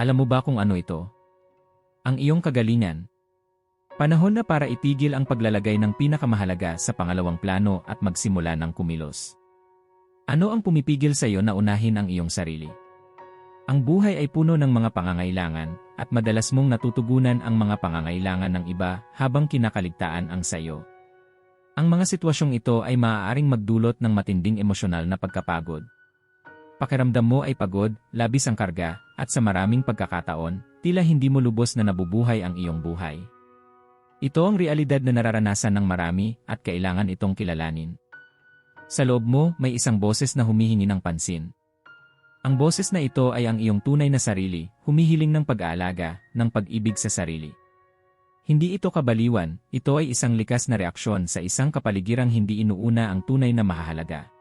Alam mo ba kung ano ito? Ang iyong kagalingan. Panahon na para itigil ang paglalagay ng pinakamahalaga sa pangalawang plano at magsimula ng kumilos. Ano ang pumipigil sa iyo na unahin ang iyong sarili? Ang buhay ay puno ng mga pangangailangan, at madalas mong natutugunan ang mga pangangailangan ng iba habang kinakaligtaan ang sayo. Ang mga sitwasyong ito ay maaaring magdulot ng matinding emosyonal na pagkapagod. Pakiramdam mo ay pagod, labis ang karga, at sa maraming pagkakataon, tila hindi mo lubos na nabubuhay ang iyong buhay. Ito ang realidad na nararanasan ng marami at kailangan itong kilalanin. Sa loob mo, may isang boses na humihingi ng pansin. Ang boses na ito ay ang iyong tunay na sarili, humihiling ng pag-aalaga, ng pag-ibig sa sarili. Hindi ito kabaliwan, ito ay isang likas na reaksyon sa isang kapaligirang hindi inuuna ang tunay na mahahalaga.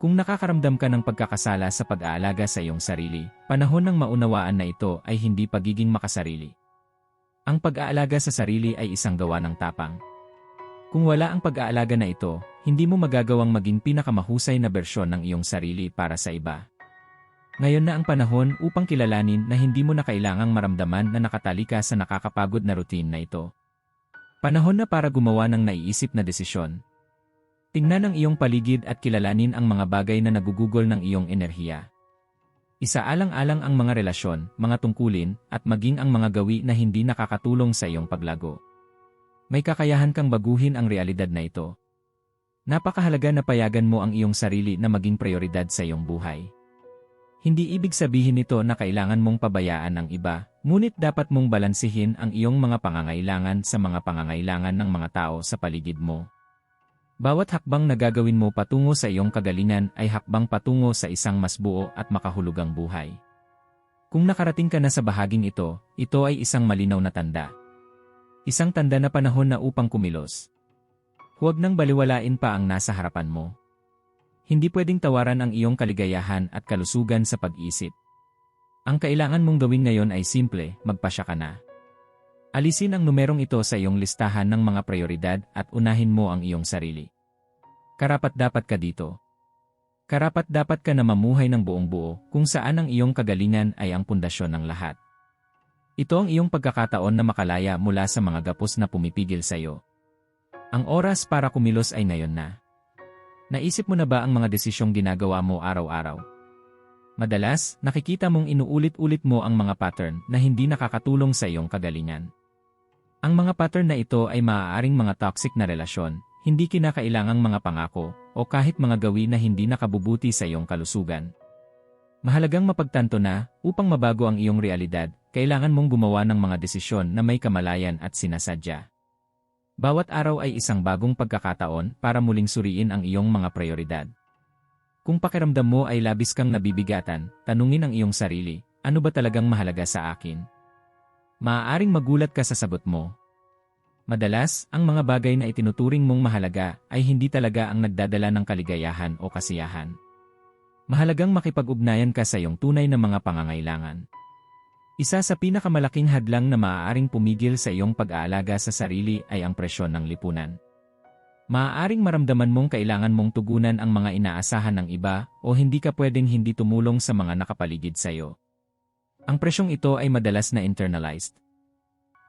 Kung nakakaramdam ka ng pagkakasala sa pag-aalaga sa iyong sarili, panahon ng maunawaan na ito ay hindi pagiging makasarili. Ang pag-aalaga sa sarili ay isang gawa ng tapang. Kung wala ang pag-aalaga na ito, hindi mo magagawang maging pinakamahusay na bersyon ng iyong sarili para sa iba. Ngayon na ang panahon upang kilalanin na hindi mo na kailangang maramdaman na nakatali ka sa nakakapagod na routine na ito. Panahon na para gumawa ng naiisip na desisyon. Tingnan ang iyong paligid at kilalanin ang mga bagay na nagugugol ng iyong enerhiya. Isaalang-alang ang mga relasyon, mga tungkulin, at maging ang mga gawi na hindi nakakatulong sa iyong paglago. May kakayahan kang baguhin ang realidad na ito. Napakahalaga na payagan mo ang iyong sarili na maging prioridad sa iyong buhay. Hindi ibig sabihin nito na kailangan mong pabayaan ang iba, ngunit dapat mong balansihin ang iyong mga pangangailangan sa mga pangangailangan ng mga tao sa paligid mo. Bawat hakbang na gagawin mo patungo sa iyong kagalingan ay hakbang patungo sa isang mas buo at makahulugang buhay. Kung nakarating ka na sa bahaging ito, ito ay isang malinaw na tanda. Isang tanda na panahon na upang kumilos. Huwag nang baliwalain pa ang nasa harapan mo. Hindi pwedeng tawaran ang iyong kaligayahan at kalusugan sa pag-isip. Ang kailangan mong gawin ngayon ay simple, magpasya ka na. Alisin ang numerong ito sa iyong listahan ng mga prioridad at unahin mo ang iyong sarili. Karapat dapat ka dito. Karapat dapat ka na mamuhay ng buong buo kung saan ang iyong kagalingan ay ang pundasyon ng lahat. Ito ang iyong pagkakataon na makalaya mula sa mga gapos na pumipigil sa iyo. Ang oras para kumilos ay ngayon na. Naisip mo na ba ang mga desisyong ginagawa mo araw-araw? Madalas, nakikita mong inuulit-ulit mo ang mga pattern na hindi nakakatulong sa iyong kagalingan. Ang mga pattern na ito ay maaaring mga toxic na relasyon, hindi kinakailangang mga pangako, o kahit mga gawin na hindi nakabubuti sa iyong kalusugan. Mahalagang mapagtanto na, upang mabago ang iyong realidad, kailangan mong gumawa ng mga desisyon na may kamalayan at sinasadya. Bawat araw ay isang bagong pagkakataon para muling suriin ang iyong mga prioridad. Kung pakiramdam mo ay labis kang nabibigatan, tanungin ang iyong sarili, ano ba talagang mahalaga sa akin? Maaaring magulat ka sa sagot mo. Madalas, ang mga bagay na itinuturing mong mahalaga ay hindi talaga ang nagdadala ng kaligayahan o kasiyahan. Mahalagang makipag-ugnayan ka sa iyong tunay na mga pangangailangan. Isa sa pinakamalaking hadlang na maaaring pumigil sa iyong pag-aalaga sa sarili ay ang presyon ng lipunan. Maaaring maramdaman mong kailangan mong tugunan ang mga inaasahan ng iba o hindi ka pwedeng hindi tumulong sa mga nakapaligid sa iyo. Ang presyong ito ay madalas na internalized.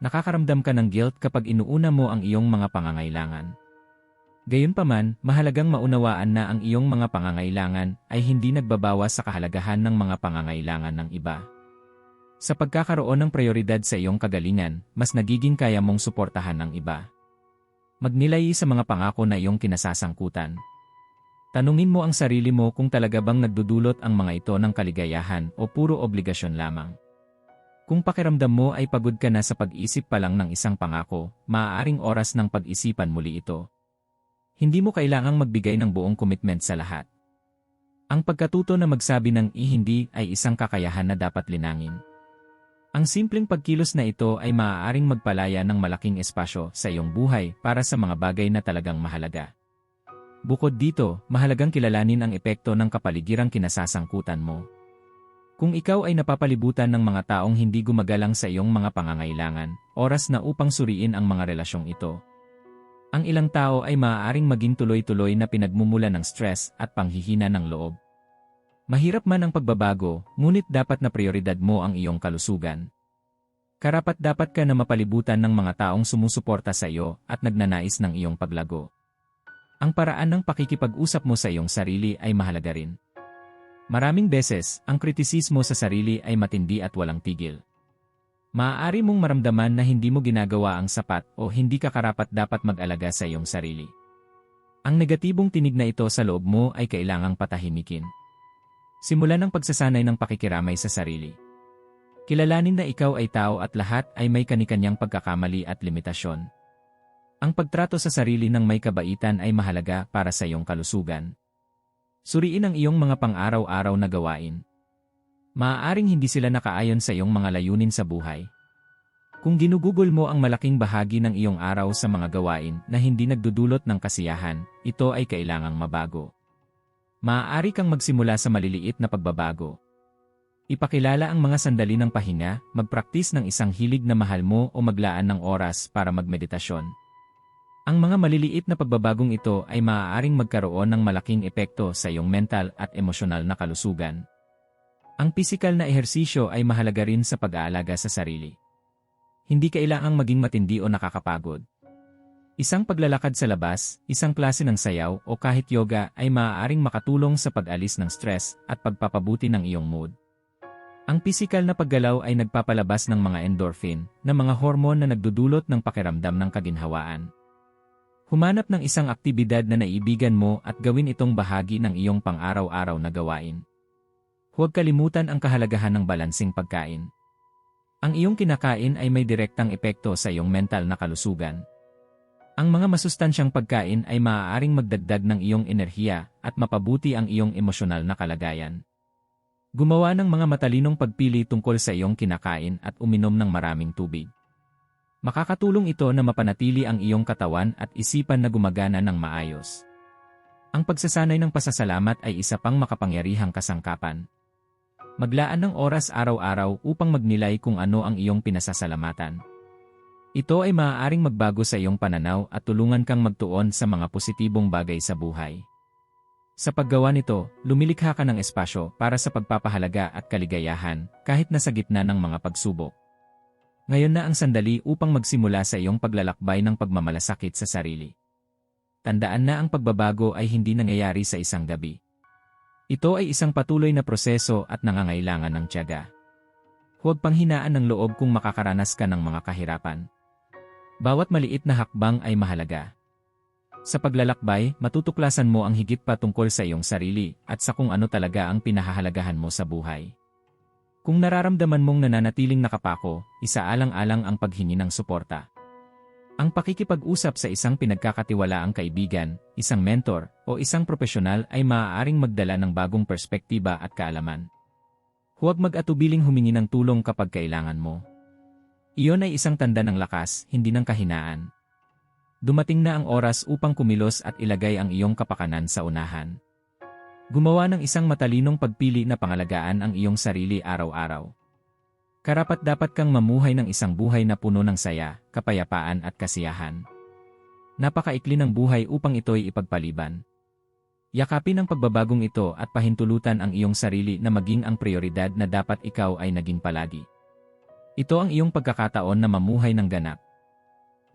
Nakakaramdam ka ng guilt kapag inuuna mo ang iyong mga pangangailangan. Gayunpaman, mahalagang maunawaan na ang iyong mga pangangailangan ay hindi nagbabawas sa kahalagahan ng mga pangangailangan ng iba. Sa pagkakaroon ng prioridad sa iyong kagalingan, mas nagiging kaya mong suportahan ng iba. Magnilay sa mga pangako na iyong kinasasangkutan. Tanungin mo ang sarili mo kung talaga bang nagdudulot ang mga ito ng kaligayahan o puro obligasyon lamang. Kung pakiramdam mo ay pagod ka na sa pag-isip pa lang ng isang pangako, maaaring oras ng pag-isipan muli ito. Hindi mo kailangang magbigay ng buong commitment sa lahat. Ang pagkatuto na magsabi ng i-hindi ay isang kakayahan na dapat linangin. Ang simpleng pagkilos na ito ay maaaring magpalaya ng malaking espasyo sa iyong buhay para sa mga bagay na talagang mahalaga. Bukod dito, mahalagang kilalanin ang epekto ng kapaligirang kinasasangkutan mo. Kung ikaw ay napapalibutan ng mga taong hindi gumagalang sa iyong mga pangangailangan, oras na upang suriin ang mga relasyong ito. Ang ilang tao ay maaaring maging tuloy-tuloy na pinagmumula ng stress at panghihina ng loob. Mahirap man ang pagbabago, ngunit dapat na prioridad mo ang iyong kalusugan. Karapat dapat ka na mapalibutan ng mga taong sumusuporta sa iyo at nagnanais ng iyong paglago. Ang paraan ng pakikipag-usap mo sa iyong sarili ay mahalaga rin. Maraming beses, ang kritisismo sa sarili ay matindi at walang tigil. Maaari mong maramdaman na hindi mo ginagawa ang sapat o hindi ka karapat dapat mag-alaga sa iyong sarili. Ang negatibong tinig na ito sa loob mo ay kailangang patahimikin. Simulan ng pagsasanay ng pakikiramay sa sarili. Kilalanin na ikaw ay tao at lahat ay may kanikanyang pagkakamali at limitasyon. Ang pagtrato sa sarili ng may kabaitan ay mahalaga para sa iyong kalusugan. Suriin ang iyong mga pang-araw-araw na gawain. Maaaring hindi sila nakaayon sa iyong mga layunin sa buhay. Kung ginugugol mo ang malaking bahagi ng iyong araw sa mga gawain na hindi nagdudulot ng kasiyahan, ito ay kailangang mabago. Maaari kang magsimula sa maliliit na pagbabago. Ipakilala ang mga sandali ng pahinga, magpraktis ng isang hilig na mahal mo o maglaan ng oras para magmeditasyon. Ang mga maliliit na pagbabagong ito ay maaaring magkaroon ng malaking epekto sa iyong mental at emosyonal na kalusugan. Ang pisikal na ehersisyo ay mahalaga rin sa pag-aalaga sa sarili. Hindi kailangang maging matindi o nakakapagod. Isang paglalakad sa labas, isang klase ng sayaw o kahit yoga ay maaaring makatulong sa pag-alis ng stress at pagpapabuti ng iyong mood. Ang pisikal na paggalaw ay nagpapalabas ng mga endorphin na mga hormon na nagdudulot ng pakiramdam ng kaginhawaan. Humanap ng isang aktibidad na naibigan mo at gawin itong bahagi ng iyong pang-araw-araw na gawain. Huwag kalimutan ang kahalagahan ng balansing pagkain. Ang iyong kinakain ay may direktang epekto sa iyong mental na kalusugan. Ang mga masustansyang pagkain ay maaaring magdagdag ng iyong enerhiya at mapabuti ang iyong emosyonal na kalagayan. Gumawa ng mga matalinong pagpili tungkol sa iyong kinakain at uminom ng maraming tubig. Makakatulong ito na mapanatili ang iyong katawan at isipan na gumagana ng maayos. Ang pagsasanay ng pasasalamat ay isa pang makapangyarihang kasangkapan. Maglaan ng oras araw-araw upang magnilay kung ano ang iyong pinasasalamatan. Ito ay maaaring magbago sa iyong pananaw at tulungan kang magtuon sa mga positibong bagay sa buhay. Sa paggawa nito, lumilikha ka ng espasyo para sa pagpapahalaga at kaligayahan kahit nasa gitna ng mga pagsubok. Ngayon na ang sandali upang magsimula sa iyong paglalakbay ng pagmamalasakit sa sarili. Tandaan na ang pagbabago ay hindi nangyayari sa isang gabi. Ito ay isang patuloy na proseso at nangangailangan ng tiyaga. Huwag panghinaan ng loob kung makakaranas ka ng mga kahirapan. Bawat maliit na hakbang ay mahalaga. Sa paglalakbay, matutuklasan mo ang higit pa tungkol sa iyong sarili at sa kung ano talaga ang pinahahalagahan mo sa buhay. Kung nararamdaman mong nananatiling nakapako, isaalang-alang ang paghingi ng suporta. Ang pakikipag-usap sa isang pinagkakatiwalaang kaibigan, isang mentor, o isang profesional ay maaaring magdala ng bagong perspektiba at kaalaman. Huwag mag-atubiling humingi ng tulong kapag kailangan mo. Iyon ay isang tanda ng lakas, hindi ng kahinaan. Dumating na ang oras upang kumilos at ilagay ang iyong kapakanan sa unahan. Gumawa ng isang matalinong pagpili na pangalagaan ang iyong sarili araw-araw. Karapat dapat kang mamuhay ng isang buhay na puno ng saya, kapayapaan at kasiyahan. Napakaikli ng buhay upang ito'y ipagpaliban. Yakapin ang pagbabagong ito at pahintulutan ang iyong sarili na maging ang prioridad na dapat ikaw ay naging palagi. Ito ang iyong pagkakataon na mamuhay ng ganap.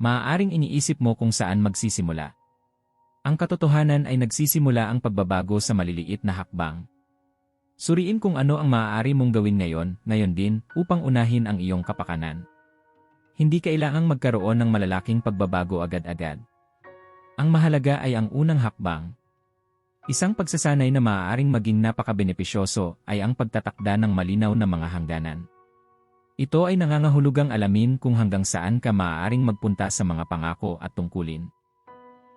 Maaaring iniisip mo kung saan magsisimula. Ang katotohanan ay nagsisimula ang pagbabago sa maliliit na hakbang. Suriin kung ano ang maaari mong gawin ngayon, ngayon din, upang unahin ang iyong kapakanan. Hindi kailangang magkaroon ng malalaking pagbabago agad-agad. Ang mahalaga ay ang unang hakbang. Isang pagsasanay na maaaring maging napakabenepisyoso ay ang pagtatakda ng malinaw na mga hangganan. Ito ay nangangahulugang alamin kung hanggang saan ka maaaring magpunta sa mga pangako at tungkulin.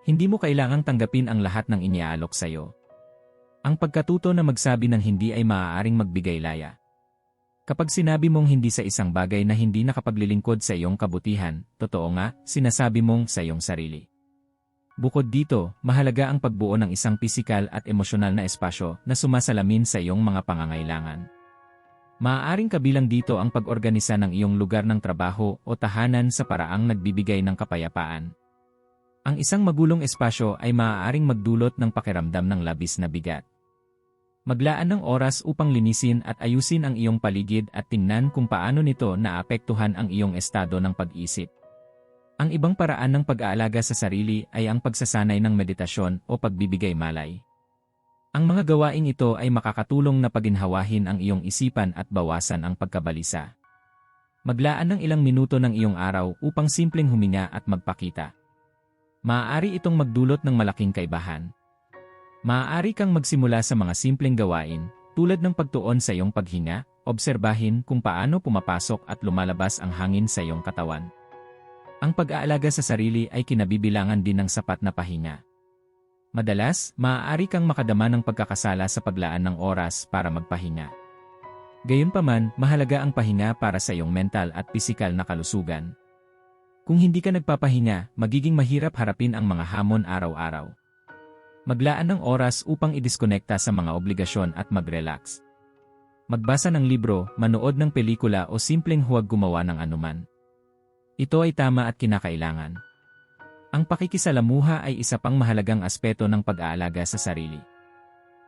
Hindi mo kailangang tanggapin ang lahat ng iniaalok sa iyo. Ang pagkatuto na magsabi ng hindi ay maaaring magbigay laya. Kapag sinabi mong hindi sa isang bagay na hindi nakapaglilingkod sa iyong kabutihan, totoo nga, sinasabi mong sa iyong sarili. Bukod dito, mahalaga ang pagbuo ng isang pisikal at emosyonal na espasyo na sumasalamin sa iyong mga pangangailangan. Maaaring kabilang dito ang pag-organisa ng iyong lugar ng trabaho o tahanan sa paraang nagbibigay ng kapayapaan. Ang isang magulong espasyo ay maaaring magdulot ng pakiramdam ng labis na bigat. Maglaan ng oras upang linisin at ayusin ang iyong paligid at tingnan kung paano nito naapektuhan ang iyong estado ng pag-isip. Ang ibang paraan ng pag-aalaga sa sarili ay ang pagsasanay ng meditasyon o pagbibigay malay. Ang mga gawaing ito ay makakatulong na paginhawahin ang iyong isipan at bawasan ang pagkabalisa. Maglaan ng ilang minuto ng iyong araw upang simpleng huminga at magpakita. Maaari itong magdulot ng malaking kaibahan. Maaari kang magsimula sa mga simpleng gawain, tulad ng pagtuon sa iyong paghinga, obserbahin kung paano pumapasok at lumalabas ang hangin sa iyong katawan. Ang pag-aalaga sa sarili ay kinabibilangan din ng sapat na pahinga. Madalas, maaari kang makadama ng pagkakasala sa paglaan ng oras para magpahinga. Gayunpaman, mahalaga ang pahinga para sa iyong mental at pisikal na kalusugan. Kung hindi ka nagpapahinga, magiging mahirap harapin ang mga hamon araw-araw. Maglaan ng oras upang idiskonekta sa mga obligasyon at mag-relax. Magbasa ng libro, manood ng pelikula o simpleng huwag gumawa ng anuman. Ito ay tama at kinakailangan. Ang pakikisalamuha ay isa pang mahalagang aspeto ng pag-aalaga sa sarili.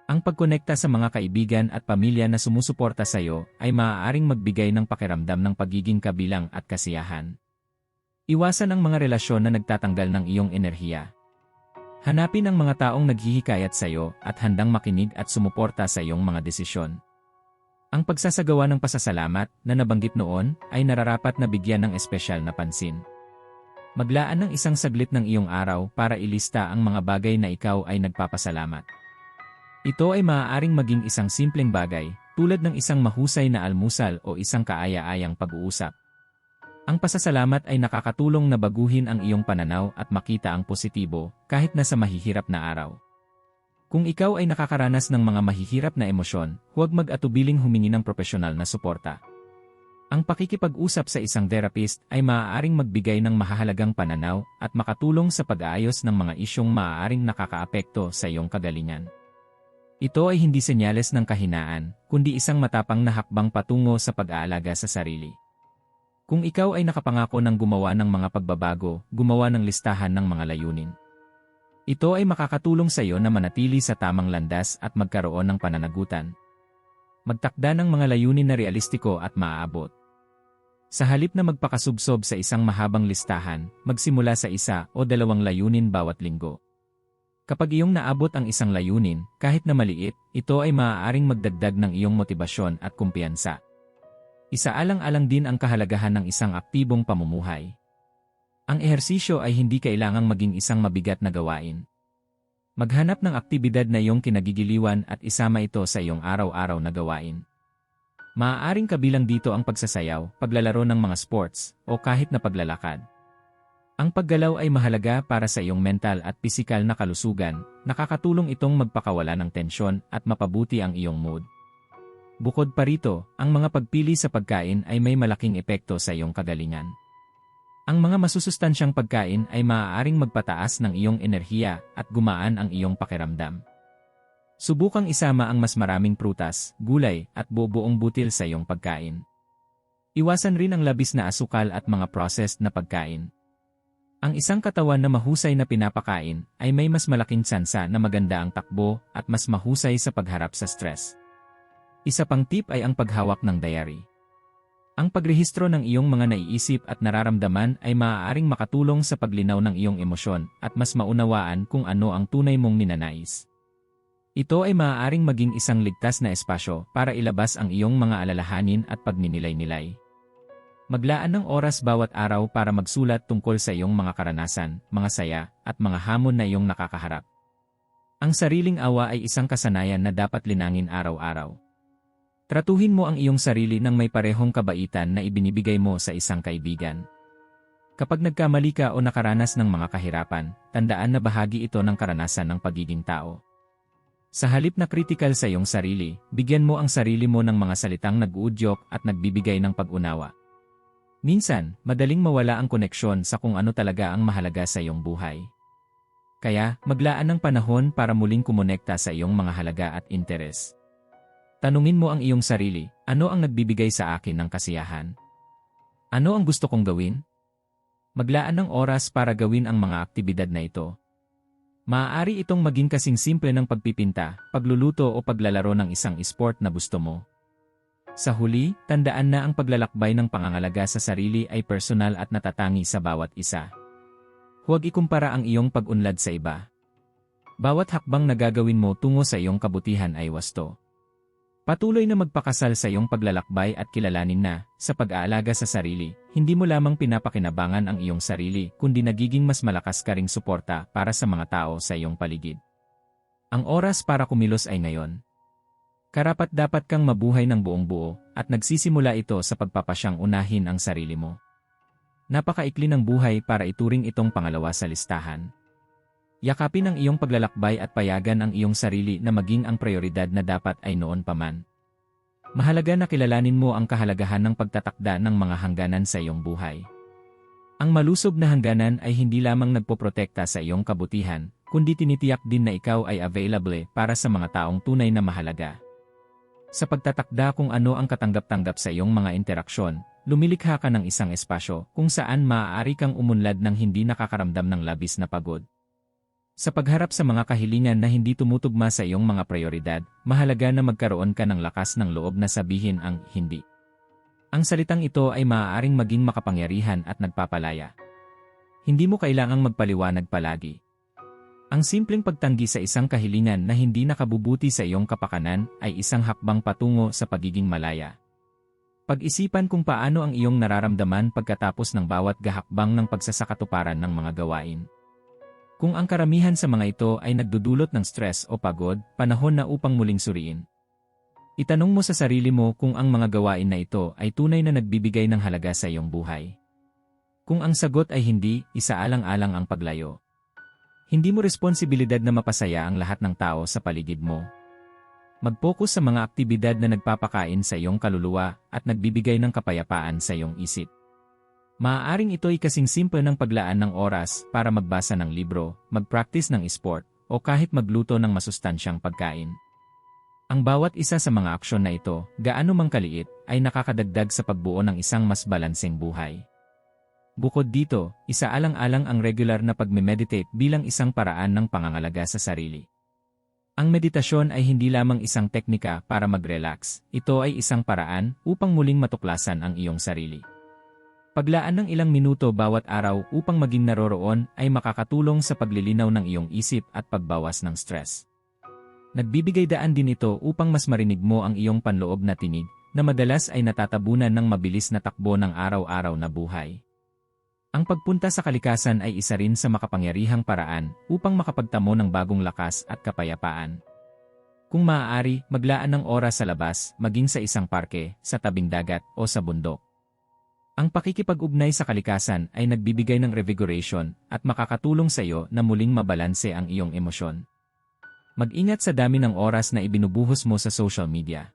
Ang pagkonekta sa mga kaibigan at pamilya na sumusuporta sa iyo ay maaaring magbigay ng pakiramdam ng pagiging kabilang at kasiyahan. Iwasan ang mga relasyon na nagtatanggal ng iyong enerhiya. Hanapin ang mga taong naghihikayat sa iyo at handang makinig at sumuporta sa iyong mga desisyon. Ang pagsasagawa ng pasasalamat na nabanggit noon ay nararapat na bigyan ng espesyal na pansin. Maglaan ng isang saglit ng iyong araw para ilista ang mga bagay na ikaw ay nagpapasalamat. Ito ay maaaring maging isang simpleng bagay, tulad ng isang mahusay na almusal o isang kaaya-ayang pag-uusap. Ang pasasalamat ay nakakatulong na baguhin ang iyong pananaw at makita ang positibo kahit na sa mahihirap na araw. Kung ikaw ay nakakaranas ng mga mahihirap na emosyon, huwag mag-atubiling humingi ng profesional na suporta. Ang pakikipag-usap sa isang therapist ay maaaring magbigay ng mahahalagang pananaw at makatulong sa pag-aayos ng mga isyong maaaring nakakaapekto sa iyong kagalingan. Ito ay hindi senyales ng kahinaan, kundi isang matapang na hakbang patungo sa pag-aalaga sa sarili. Kung ikaw ay nakapangako ng gumawa ng mga pagbabago, gumawa ng listahan ng mga layunin. Ito ay makakatulong sa iyo na manatili sa tamang landas at magkaroon ng pananagutan. Magtakda ng mga layunin na realistiko at maaabot. Sa halip na magpakasubsob sa isang mahabang listahan, magsimula sa isa o dalawang layunin bawat linggo. Kapag iyong naabot ang isang layunin, kahit na maliit, ito ay maaaring magdagdag ng iyong motibasyon at kumpiyansa. Isaalang-alang din ang kahalagahan ng isang aktibong pamumuhay. Ang ehersisyo ay hindi kailangang maging isang mabigat na gawain. Maghanap ng aktibidad na iyong kinagigiliwan at isama ito sa iyong araw-araw na gawain. Maaaring kabilang dito ang pagsasayaw, paglalaro ng mga sports, o kahit na paglalakad. Ang paggalaw ay mahalaga para sa iyong mental at pisikal na kalusugan, nakakatulong itong magpakawala ng tensyon at mapabuti ang iyong mood. Bukod pa rito, ang mga pagpili sa pagkain ay may malaking epekto sa iyong kagalingan. Ang mga masusustansyang pagkain ay maaaring magpataas ng iyong enerhiya at gumaan ang iyong pakiramdam. Subukang isama ang mas maraming prutas, gulay, at bubuong butil sa iyong pagkain. Iwasan rin ang labis na asukal at mga processed na pagkain. Ang isang katawan na mahusay na pinapakain ay may mas malaking tsansa na maganda ang takbo at mas mahusay sa pagharap sa stress. Isa pang tip ay ang paghawak ng diary. Ang pagrehistro ng iyong mga naiisip at nararamdaman ay maaaring makatulong sa paglinaw ng iyong emosyon at mas maunawaan kung ano ang tunay mong ninanais. Ito ay maaaring maging isang ligtas na espasyo para ilabas ang iyong mga alalahanin at pagninilay-nilay. Maglaan ng oras bawat araw para magsulat tungkol sa iyong mga karanasan, mga saya, at mga hamon na iyong nakakaharap. Ang sariling awa ay isang kasanayan na dapat linangin araw-araw. Tratuhin mo ang iyong sarili ng may parehong kabaitan na ibinibigay mo sa isang kaibigan. Kapag nagkamali ka o nakaranas ng mga kahirapan, tandaan na bahagi ito ng karanasan ng pagiging tao. Sa halip na kritikal sa iyong sarili, bigyan mo ang sarili mo ng mga salitang nag-uudyok at nagbibigay ng pag-unawa. Minsan, madaling mawala ang koneksyon sa kung ano talaga ang mahalaga sa iyong buhay. Kaya, maglaan ng panahon para muling kumonekta sa iyong mga halaga at interes. Tanungin mo ang iyong sarili, ano ang nagbibigay sa akin ng kasiyahan? Ano ang gusto kong gawin? Maglaan ng oras para gawin ang mga aktibidad na ito. Maaari itong maging kasing simple ng pagpipinta, pagluluto o paglalaro ng isang esport na gusto mo. Sa huli, tandaan na ang paglalakbay ng pangangalaga sa sarili ay personal at natatangi sa bawat isa. Huwag ikumpara ang iyong pag-unlad sa iba. Bawat hakbang na gagawin mo tungo sa iyong kabutihan ay wasto. Patuloy na magpakasal sa iyong paglalakbay at kilalanin na, sa pag-aalaga sa sarili, hindi mo lamang pinapakinabangan ang iyong sarili kundi nagiging mas malakas ka ring suporta para sa mga tao sa iyong paligid. Ang oras para kumilos ay ngayon. Karapat dapat kang mabuhay ng buong buo at nagsisimula ito sa pagpapasyang unahin ang sarili mo. Napakaikli ng buhay para ituring itong pangalawa sa listahan. Yakapin ang iyong paglalakbay at payagan ang iyong sarili na maging ang prioridad na dapat ay noon pa man. Mahalaga na kilalanin mo ang kahalagahan ng pagtatakda ng mga hangganan sa iyong buhay. Ang malusob na hangganan ay hindi lamang nagpoprotekta sa iyong kabutihan, kundi tinitiyak din na ikaw ay available para sa mga taong tunay na mahalaga. Sa pagtatakda kung ano ang katanggap-tanggap sa iyong mga interaksyon, lumilikha ka ng isang espasyo kung saan maaari kang umunlad ng hindi nakakaramdam ng labis na pagod. Sa pagharap sa mga kahilingan na hindi tumutugma sa iyong mga prioridad, mahalaga na magkaroon ka ng lakas ng loob na sabihin ang hindi. Ang salitang ito ay maaaring maging makapangyarihan at nagpapalaya. Hindi mo kailangang magpaliwanag palagi. Ang simpleng pagtanggi sa isang kahilingan na hindi nakabubuti sa iyong kapakanan ay isang hakbang patungo sa pagiging malaya. Pag-isipan kung paano ang iyong nararamdaman pagkatapos ng bawat gahakbang ng pagsasakatuparan ng mga gawain. Kung ang karamihan sa mga ito ay nagdudulot ng stress o pagod, panahon na upang muling suriin. Itanong mo sa sarili mo kung ang mga gawain na ito ay tunay na nagbibigay ng halaga sa iyong buhay. Kung ang sagot ay hindi, isaalang-alang ang paglayo. Hindi mo responsibilidad na mapasaya ang lahat ng tao sa paligid mo. Mag-focus sa mga aktibidad na nagpapakain sa iyong kaluluwa at nagbibigay ng kapayapaan sa iyong isip. Maaaring ito ay kasing simple ng paglaan ng oras para magbasa ng libro, mag-practice ng sport, o kahit magluto ng masustansyang pagkain. Ang bawat isa sa mga aksyon na ito, gaano mang kaliit, ay nakakadagdag sa pagbuo ng isang mas balanseng buhay. Bukod dito, isaalang-alang ang regular na pagme-meditate bilang isang paraan ng pangangalaga sa sarili. Ang meditasyon ay hindi lamang isang teknika para mag-relax, ito ay isang paraan upang muling matuklasan ang iyong sarili. Paglaan ng ilang minuto bawat araw upang maging naroroon ay makakatulong sa paglilinaw ng iyong isip at pagbawas ng stress. Nagbibigay daan din ito upang mas marinig mo ang iyong panloob na tinig, na madalas ay natatabunan ng mabilis na takbo ng araw-araw na buhay. Ang pagpunta sa kalikasan ay isa rin sa makapangyarihang paraan upang makapagtamo ng bagong lakas at kapayapaan. Kung maaari, maglaan ng oras sa labas, maging sa isang parke, sa tabing dagat, o sa bundok. Ang pakikipag-ugnay sa kalikasan ay nagbibigay ng revigoration at makakatulong sa iyo na muling mabalanse ang iyong emosyon. Mag-ingat sa dami ng oras na ibinubuhos mo sa social media.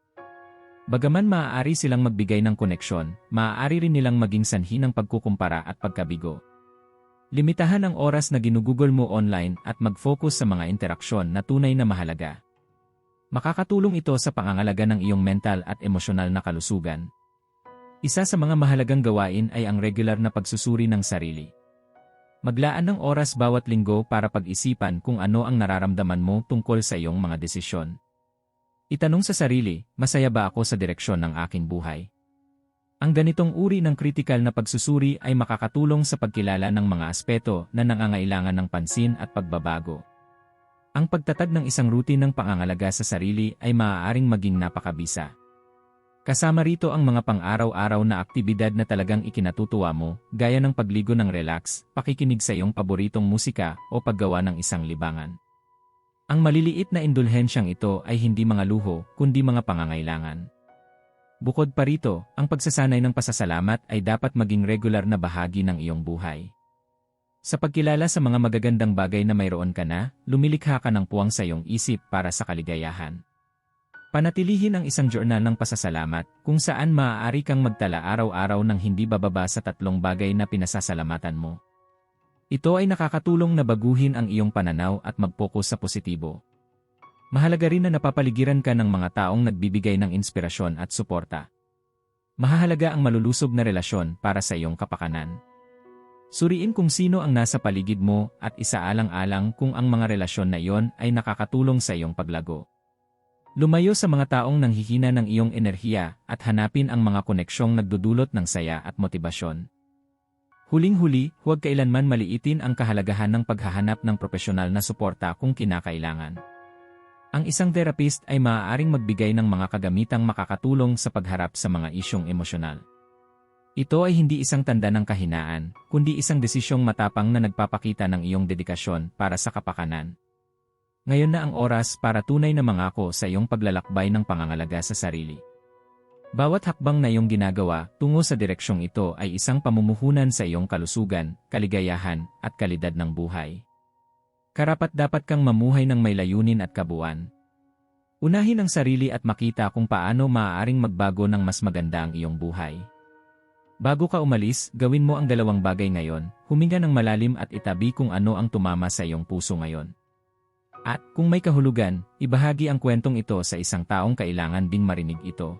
Bagaman maaari silang magbigay ng koneksyon, maaari rin nilang maging sanhi ng pagkukumpara at pagkabigo. Limitahan ang oras na ginugugol mo online at mag-focus sa mga interaksyon na tunay na mahalaga. Makakatulong ito sa pangangalaga ng iyong mental at emosyonal na kalusugan. Isa sa mga mahalagang gawain ay ang regular na pagsusuri ng sarili. Maglaan ng oras bawat linggo para pag-isipan kung ano ang nararamdaman mo tungkol sa iyong mga desisyon. Itanong sa sarili, masaya ba ako sa direksyon ng aking buhay? Ang ganitong uri ng kritikal na pagsusuri ay makakatulong sa pagkilala ng mga aspeto na nangangailangan ng pansin at pagbabago. Ang pagtatag ng isang routine ng pangangalaga sa sarili ay maaaring maging napakabisa. Kasama rito ang mga pang-araw-araw na aktibidad na talagang ikinatutuwa mo, gaya ng pagligo ng relax, pakikinig sa iyong paboritong musika, o paggawa ng isang libangan. Ang maliliit na indulhensyang ito ay hindi mga luho, kundi mga pangangailangan. Bukod pa rito, ang pagsasanay ng pasasalamat ay dapat maging regular na bahagi ng iyong buhay. Sa pagkilala sa mga magagandang bagay na mayroon ka na, lumilikha ka ng puwang sa iyong isip para sa kaligayahan. Panatilihin ang isang journal ng pasasalamat kung saan maaari kang magtala araw-araw ng hindi bababa sa tatlong bagay na pinasasalamatan mo. Ito ay nakakatulong na baguhin ang iyong pananaw at mag-focus sa positibo. Mahalaga rin na napapaligiran ka ng mga taong nagbibigay ng inspirasyon at suporta. Mahalaga ang malulusob na relasyon para sa iyong kapakanan. Suriin kung sino ang nasa paligid mo at isaalang-alang kung ang mga relasyon na iyon ay nakakatulong sa iyong paglago. Lumayo sa mga taong nanghihina ng iyong enerhiya at hanapin ang mga koneksyong nagdudulot ng saya at motibasyon. Huling-huli, huwag kailanman maliitin ang kahalagahan ng paghahanap ng profesional na suporta kung kinakailangan. Ang isang therapist ay maaaring magbigay ng mga kagamitang makakatulong sa pagharap sa mga isyong emosyonal. Ito ay hindi isang tanda ng kahinaan, kundi isang desisyong matapang na nagpapakita ng iyong dedikasyon para sa kapakanan. Ngayon na ang oras para tunay na mangako sa iyong paglalakbay ng pangangalaga sa sarili. Bawat hakbang na iyong ginagawa tungo sa direksyong ito ay isang pamumuhunan sa iyong kalusugan, kaligayahan, at kalidad ng buhay. Karapat dapat kang mamuhay ng may layunin at kabuuan. Unahin ang sarili at makita kung paano maaaring magbago ng mas maganda ang iyong buhay. Bago ka umalis, gawin mo ang dalawang bagay ngayon, huminga ng malalim at itabi kung ano ang tumama sa iyong puso ngayon. At kung may kahulugan, ibahagi ang kwentong ito sa isang taong kailangan ding marinig ito.